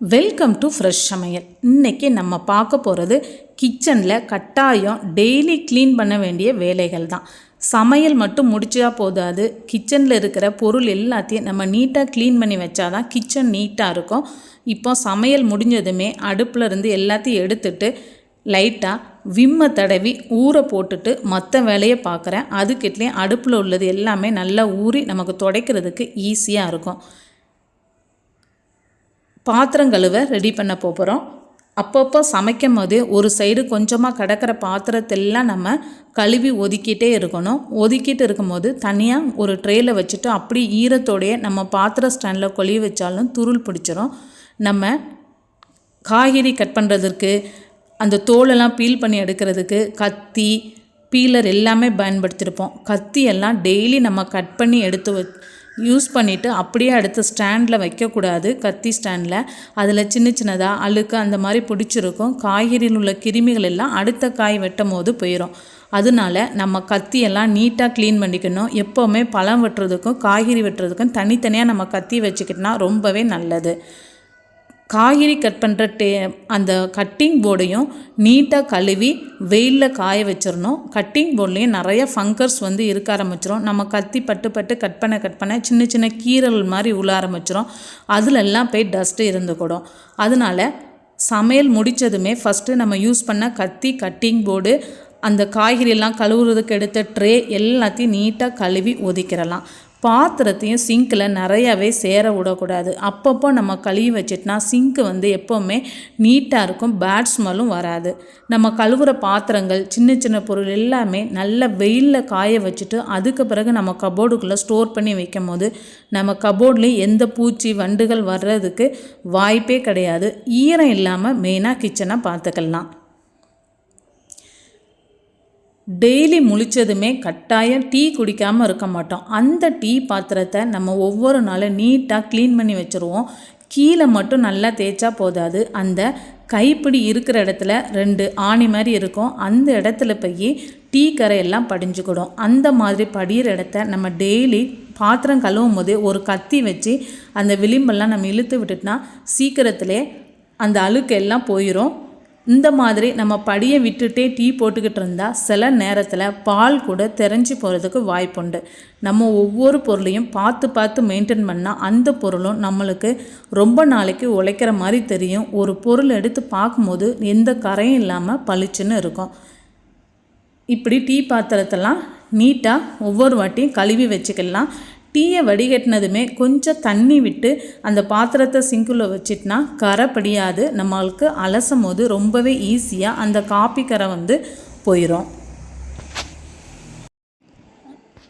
Welcome to fresh சமையல். இன்றைக்கி நம்ம பார்க்க போகிறது கிச்சனில் கட்டாயம் டெய்லி க்ளீன் பண்ண வேண்டிய வேலைகள் தான். சமையல் மட்டும் முடிச்சா போதாது. கிச்சனில் இருக்கிற பொருள் எல்லாத்தையும் நம்ம நீட்டாக க்ளீன் பண்ணி வச்சா தான் கிச்சன் நீட்டாக இருக்கும். இப்போ சமையல் முடிஞ்சதுமே அடுப்பில் இருந்து எல்லாத்தையும் எடுத்துட்டு லைட்டாக விம்மை தடவி ஊற போட்டுட்டு மற்ற வேலையை பார்க்குறேன். அதுக்கிட்டலேயும் அடுப்பில் உள்ளது எல்லாமே நல்லா ஊறி நமக்கு துடைக்கிறதுக்கு ஈஸியாக இருக்கும். பாத்திரம் கழுவ ரெடி பண்ண போகிறோம் அப்பப்போ சமைக்கும் போது ஒரு சைடு கொஞ்சமாக கிடக்கிற பாத்திரத்தெல்லாம் நம்ம கழுவி ஒதுக்கிட்டே இருக்கணும். ஒதுக்கிட்டு இருக்கும்போது தனியாக ஒரு ட்ரேயில் வச்சுட்டு அப்படி ஈரத்தோடைய நம்ம பாத்திர ஸ்டாண்டில் கொழுவி வச்சாலும் துருள் பிடிச்சிரும். நம்ம காய்கறி கட் பண்ணுறதுக்கு அந்த தோலெல்லாம் பீல் பண்ணி எடுக்கிறதுக்கு கத்தி பீலர் எல்லாமே பயன்படுத்தியிருப்போம் கத்தி எல்லாம் டெய்லி நம்ம கட் பண்ணி எடுத்து வ யூஸ் பண்ணிவிட்டு அப்படியே அடுத்த ஸ்டாண்டில் வைக்கக்கூடாது. கத்தி ஸ்டாண்டில் அதில் சின்ன சின்னதாக அழுக்கு அந்த மாதிரி பிடிச்சிருக்கும். காய்கறியில் உள்ள கிருமிகள் எல்லாம் அடுத்த காய் வெட்டும் போது போயிடும் அதனால நம்ம கத்தியெல்லாம் நீட்டாக க்ளீன் பண்ணிக்கணும். எப்போவுமே பழம் வெட்டுறதுக்கும் காய்கறி வெட்டுறதுக்கும் தனித்தனியாக நம்ம கத்தி வச்சுக்கிட்டோன்னா ரொம்பவே நல்லது. காய்கறி கட் பண்ணுற டே அந்த கட்டிங் போர்டையும் நீட்டாக கழுவி வெயிலில் காய வச்சிடணும். கட்டிங் போர்ட்லேயும் நிறைய ஃபங்கர்ஸ் வந்து இருக்க ஆரம்பிச்சிரும். நம்ம கத்தி பட்டு பட்டு கட் பண்ண கட் பண்ண சின்ன சின்ன கீரல் மாதிரி உள்ள ஆரம்பிச்சிரும். அதிலெல்லாம் போய் டஸ்ட்டு இருந்துக்கூடும் அதனால சமையல் முடித்ததுமே ஃபஸ்ட்டு நம்ம யூஸ் பண்ண கத்தி கட்டிங் போர்டு அந்த காய்கறியெல்லாம் கழுவுறதுக்கு எடுத்த ட்ரே எல்லாத்தையும் நீட்டாக கழுவி ஒதுக்கிடலாம். பாத்திரத்தையும் சிங்கில் நிறையாவே சேர விடக்கூடாது. அப்பப்போ நம்ம கழுவி வச்சிட்டோனா சிங்க்கு வந்து எப்போவுமே நீட்டாக இருக்கும் பேட் ஸ்மெல்லும் வராது. நம்ம கழுவுற பாத்திரங்கள் சின்ன சின்ன பொருள் எல்லாமே நல்ல வெயிலில் காய வச்சுட்டு அதுக்கு பிறகு நம்ம கபோர்டுக்குள்ளே ஸ்டோர் பண்ணி வைக்கும் போது நம்ம கபோர்ட்லேயும் எந்த பூச்சி வண்டுகள் வர்றதுக்கு வாய்ப்பே கிடையாது. ஈரம் இல்லாமல் மெயினாக கிச்சனை பார்த்துக்கலாம். டெய்லி முழிச்சதுமே கட்டாயம் டீ குடிக்காமல் இருக்க மாட்டோம். அந்த டீ பாத்திரத்தை நம்ம ஒவ்வொரு நாளும் நீட்டாக க்ளீன் பண்ணி வச்சுருவோம். கீழே மட்டும் நல்லா தேய்ச்சா போதாது. அந்த கைப்பிடி இருக்கிற இடத்துல ரெண்டு ஆணி மாதிரி இருக்கும். அந்த இடத்துல போய் டீ கரையெல்லாம் படிஞ்சுக்கிடும். அந்த மாதிரி படிகிற இடத்த நம்ம டெய்லி பாத்திரம் கழுவும் போது ஒரு கத்தி வச்சு அந்த விளிம்பெல்லாம் நம்ம இழுத்து விட்டுட்டோம்னா சீக்கிரத்திலே அந்த அழுக்கு எல்லாம் போயிடும் இந்த மாதிரி நம்ம படியை விட்டுட்டே டீ போட்டுக்கிட்டு இருந்தால் சில நேரத்தில் பால் கூட தெரிஞ்சு போகிறதுக்கு வாய்ப்புண்டு. நம்ம ஒவ்வொரு பொருளையும் பார்த்து பார்த்து மெயின்டைன் பண்ணால் அந்த பொருளும் நம்மளுக்கு ரொம்ப நாளைக்கு உழைக்கிற மாதிரி தெரியும். ஒரு பொருள் எடுத்து பார்க்கும்போது எந்த கரையும் இல்லாமல் பளிச்சுன்னு இருக்கும். இப்படி டீ பாத்திரத்தெல்லாம் நீட்டாக ஒவ்வொரு வாட்டியும் கழுவி வச்சுக்கலாம். டீயை வடிகட்டினதுமே கொஞ்சம் தண்ணி விட்டு அந்த பாத்திரத்தை சிங்கில் வச்சிட்டினா கரை படியாது. நம்மளுக்கு அலசும் போது ரொம்பவே ஈஸியாக அந்த காப்பி கரை வந்து போயிடும்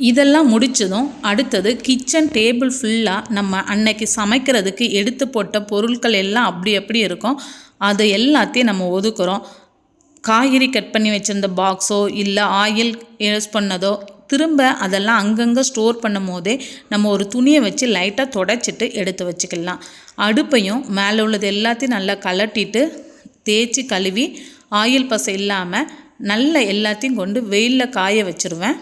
இதெல்லாம் முடித்ததும் அடுத்தது கிச்சன் டேபிள் ஃபுல்லாக நம்ம அன்னைக்கு சமைக்கிறதுக்கு எடுத்து போட்ட பொருட்கள் எல்லாம் அப்படி அப்படி இருக்கும். அதை எல்லாத்தையும் நம்ம ஒதுக்குறோம். காய்கறி கட் பண்ணி வச்சுருந்த பாக்ஸோ இல்லை ஆயில் யூஸ் பண்ணதோ திரும்ப அதெல்லாம் அங்கங்கே ஸ்டோர் பண்ணும் போதே நம்ம ஒரு துணியை வச்சு லைட்டாக தொடச்சிட்டு எடுத்து வச்சுக்கலாம். அடுப்பையும் மேலே உள்ளது எல்லாத்தையும் நல்லா கலட்டிட்டு தேய்ச்சி கழுவி ஆயில் பசை இல்லாமல் நல்ல எல்லாத்தையும் கொண்டு வெயிலில் காய வச்சுருவேன்.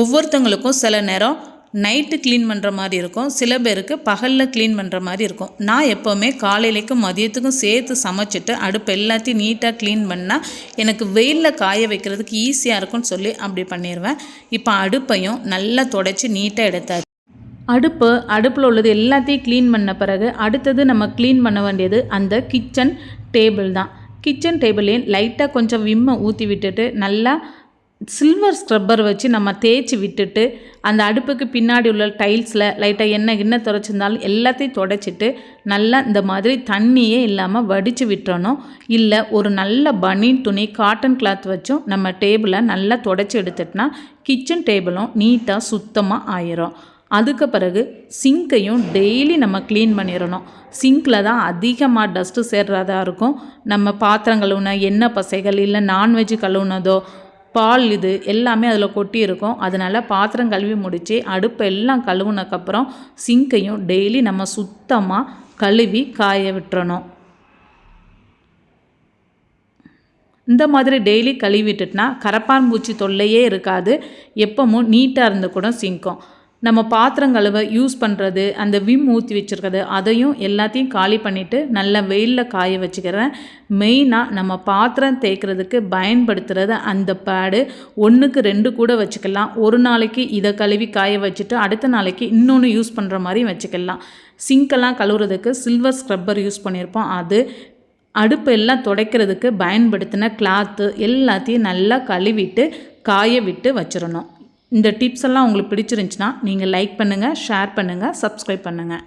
ஒவ்வொருத்தவங்களுக்கும் சில நேரம் நைட்டு க்ளீன் பண்ணுற மாதிரி இருக்கும். சில பேருக்கு பகலில் க்ளீன் பண்ணுற மாதிரி இருக்கும். நான் எப்போவுமே காலையிலேக்கும் மதியத்துக்கும் சேர்த்து சமைச்சிட்டு அடுப்பு எல்லாத்தையும் நீட்டாக க்ளீன் பண்ணால் எனக்கு வெயிலில் காய வைக்கிறதுக்கு ஈஸியாக இருக்கும்னு சொல்லி அப்படி பண்ணிடுவேன் இப்போ அடுப்பையும் நல்லா தொடச்சி நீட்டாக எடுத்தாச்சு. அடுப்பு அடுப்பில் உள்ளது எல்லாத்தையும் க்ளீன் பண்ண பிறகு அடுத்தது நம்ம க்ளீன் பண்ண வேண்டியது அந்த கிச்சன் டேபிள் தான். கிச்சன் டேபிளையும் லைட்டாக கொஞ்சம் விம்மை ஊற்றி விட்டுட்டு நல்லா சில்வர் ஸ்க்ரப்பர் வச்சு நம்ம தேய்ச்சி விட்டுட்டு அந்த அடுப்புக்கு பின்னாடி உள்ள டைல்ஸில் லைட்டாக எண்ணெய் கிண்ணெய் துடைச்சிருந்தாலும் எல்லாத்தையும் துடைச்சிட்டு நல்லா இந்த மாதிரி தண்ணியே இல்லாமல் வடித்து விட்டுறணும். இல்லை ஒரு நல்ல பனியன் துணி காட்டன் கிளாத் வச்சும் நம்ம டேபிளை நல்லா துடைச்சி எடுத்துட்டோன்னா கிச்சன் டேபிளும் நீட்டாக சுத்தமாக ஆயிரும். அதுக்கு பிறகு சிங்க்கையும் டெய்லி நம்ம க்ளீன் பண்ணிடணும். சிங்கில் தான் அதிகமாக டஸ்ட்டு சேர்றதா இருக்கும். நம்ம பாத்திரம் கழுவுன எண்ணெய் பசைகள் இல்லை நான்வெஜ் கழுவுனதோ பால் இது எல்லாமே அதில் கொட்டி இருக்கும் அதனால் பாத்திரம் கழுவி முடித்து அடுப்பை எல்லாம் கழுவுனக்கப்புறம் சிங்கையும் டெய்லி நம்ம சுத்தமாக கழுவி காய விட்டுறணும். இந்த மாதிரி டெய்லி கழுவிட்டுட்டுனா கரப்பான் பூச்சி தொல்லையே இருக்காது. எப்பவும் நீட்டாக இருந்து கூட சிங்கும். நம்ம பாத்திரம் கழுவ யூஸ் பண்ணுறது அந்த விம் ஊற்றி வச்சுருக்கிறது அதையும் எல்லாத்தையும் காலி பண்ணிவிட்டு நல்லா வெயிலில் காய வச்சுக்கிறேன். மெயினாக நம்ம பாத்திரம் தேய்க்கிறதுக்கு பயன்படுத்துகிறது அந்த பேடு ஒன்றுக்கு ரெண்டு கூட வச்சுக்கலாம். ஒரு நாளைக்கு இதை கழுவி காய வச்சுட்டு அடுத்த நாளைக்கு இன்னொன்று யூஸ் பண்ணுற மாதிரி வச்சுக்கலாம். சிங்கெல்லாம் கழுவுறதுக்கு சில்வர் ஸ்க்ரப்பர் யூஸ் பண்ணியிருப்போம் அது அடுப்பு எல்லாம் துடைக்கிறதுக்கு பயன்படுத்தின கிளாத்து எல்லாத்தையும் நல்லா கழுவிட்டு காய விட்டு வச்சிடணும். இந்த டிப்ஸ் எல்லாம் உங்களுக்கு பிடிச்சிருந்துச்சுன்னா நீங்கள் லைக் பண்ணுங்கள் ஷேர் பண்ணுங்கள் சப்ஸ்கிரைப் பண்ணுங்கள்